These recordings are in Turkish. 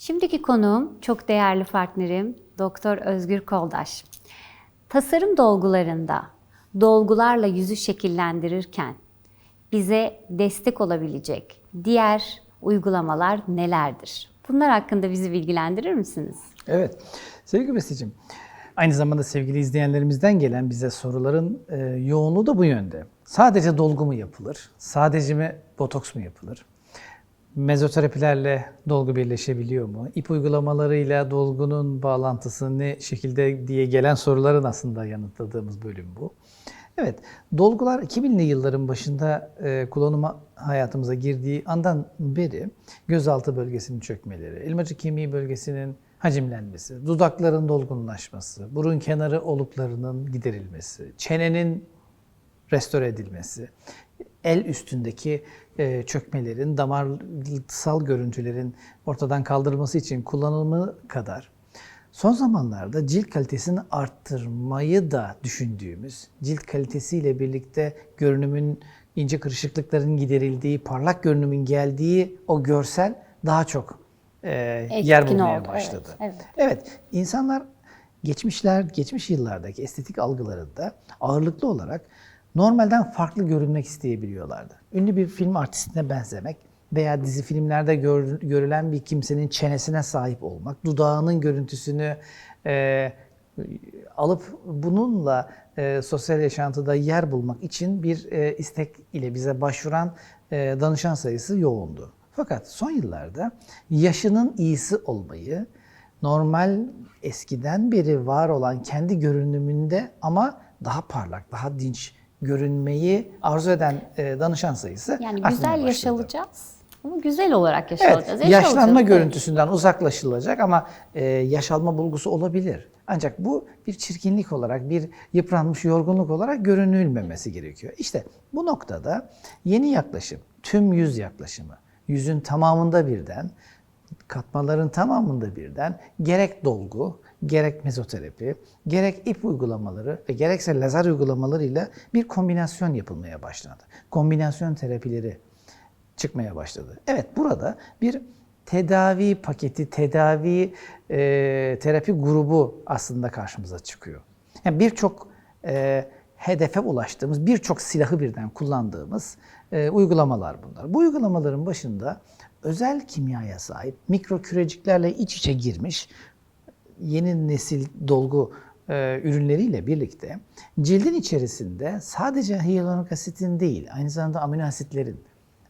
Şimdiki konuğum çok değerli partnerim Doktor Özgür Koldaş. Tasarım dolgularında dolgularla yüzü şekillendirirken bize destek olabilecek diğer uygulamalar nelerdir? Bunlar hakkında bizi bilgilendirir misiniz? Evet. Sevgili Besicim, aynı zamanda sevgili izleyenlerimizden gelen bize soruların e, yoğunluğu da bu yönde. Sadece dolgu mu yapılır? Sadece mi botoks mu yapılır? Mezoterapilerle dolgu birleşebiliyor mu? İp uygulamalarıyla dolgunun bağlantısı ne şekilde diye gelen soruların aslında yanıtladığımız bölüm bu. Evet, dolgular 2000'li yılların başında e, kullanıma hayatımıza girdiği andan beri gözaltı bölgesinin çökmeleri, elmacık kemiği bölgesinin hacimlenmesi, dudakların dolgunlaşması, burun kenarı oluklarının giderilmesi, çenenin restore edilmesi, el üstündeki e, çökmelerin, damarsal görüntülerin ortadan kaldırılması için kullanımı kadar son zamanlarda cilt kalitesini arttırmayı da düşündüğümüz, cilt kalitesiyle birlikte görünümün ince kırışıklıkların giderildiği, parlak görünümün geldiği o görsel daha çok e, yer bulmaya oldu, başladı. evet, evet. Evet, insanlar geçmişler, geçmiş yıllardaki estetik algılarında ağırlıklı olarak normalden farklı görünmek isteyebiliyorlardı. Ünlü bir film artistine benzemek veya dizi filmlerde gör- görülen bir kimsenin çenesine sahip olmak, dudağının görüntüsünü e, alıp bununla e, sosyal yaşantıda yer bulmak için bir e, istek ile bize başvuran e, danışan sayısı yoğundu. Fakat son yıllarda yaşının iyisi olmayı, normal eskiden beri var olan kendi görünümünde ama daha parlak, daha dinç görünmeyi arzu eden e, danışan sayısı Yani güzel yaşalacağız ama güzel olarak Evet, yaşalacağız. yaşlanma Yaşalacağız, görüntüsünden uzaklaşılacak ama e, yaş alma bulgusu olabilir. Ancak bu bir çirkinlik olarak, bir yıpranmış yorgunluk olarak görünülmemesi gerekiyor. İşte bu noktada yeni yaklaşım, tüm yüz yaklaşımı, yüzün tamamında birden, katmaların tamamında birden gerek dolgu, gerek mezoterapi, gerek ip uygulamaları ve gerekse lazer uygulamalarıyla bir kombinasyon yapılmaya başlandı. Kombinasyon terapileri çıkmaya başladı. Evet burada bir tedavi paketi, tedavi e, terapi grubu aslında karşımıza çıkıyor. Yani birçok e, hedefe ulaştığımız, birçok silahı birden kullandığımız e, uygulamalar bunlar. Bu uygulamaların başında özel kimyaya sahip mikro küreciklerle iç içe girmiş yeni nesil dolgu e, ürünleriyle birlikte cildin içerisinde sadece hyaluronik asitin değil, aynı zamanda amino asitlerin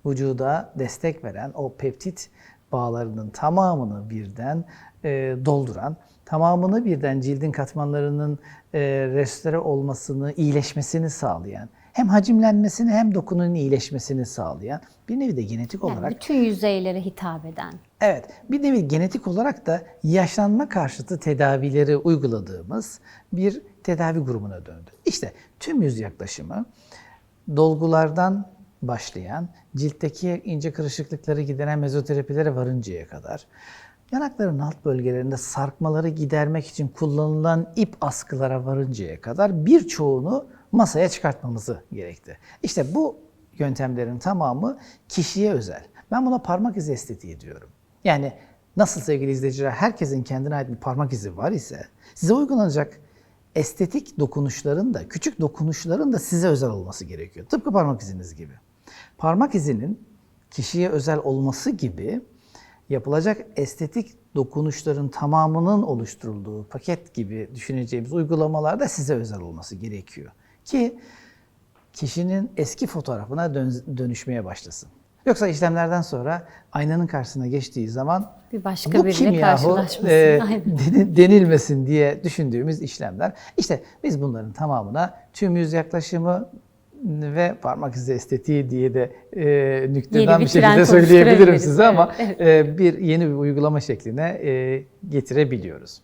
vücuda destek veren o peptit bağlarının tamamını birden e, dolduran, tamamını birden cildin katmanlarının e, restore olmasını, iyileşmesini sağlayan, hem hacimlenmesini hem dokunun iyileşmesini sağlayan bir nevi de genetik Yani olarak bütün yüzeylere hitap eden. Evet, bir nevi genetik olarak da yaşlanma karşıtı tedavileri uyguladığımız bir tedavi grubuna döndü. İşte tüm yüz yaklaşımı dolgulardan başlayan, ciltteki ince kırışıklıkları gideren mezoterapilere varıncaya kadar, yanakların alt bölgelerinde sarkmaları gidermek için kullanılan ip askılara varıncaya kadar birçoğunu masaya çıkartmamızı gerekti. İşte bu yöntemlerin tamamı kişiye özel. Ben buna parmak izi estetiği diyorum. Yani nasıl sevgili izleyiciler herkesin kendine ait bir parmak izi var ise size uygulanacak estetik dokunuşların da küçük dokunuşların da size özel olması gerekiyor. Tıpkı parmak iziniz gibi. Parmak izinin kişiye özel olması gibi yapılacak estetik dokunuşların tamamının oluşturulduğu paket gibi düşüneceğimiz uygulamalarda size özel olması gerekiyor. Ki kişinin eski fotoğrafına dön- dönüşmeye başlasın. Yoksa işlemlerden sonra aynanın karşısına geçtiği zaman Bir başka bu kim yahu e, Aynen. denilmesin diye düşündüğümüz işlemler. İşte biz bunların tamamına tüm yüz yaklaşımı ve parmak izi estetiği diye de e, nükteden bir bir şekilde söyleyebilirim size ama Evet, e, bir yeni bir uygulama şekline e, getirebiliyoruz.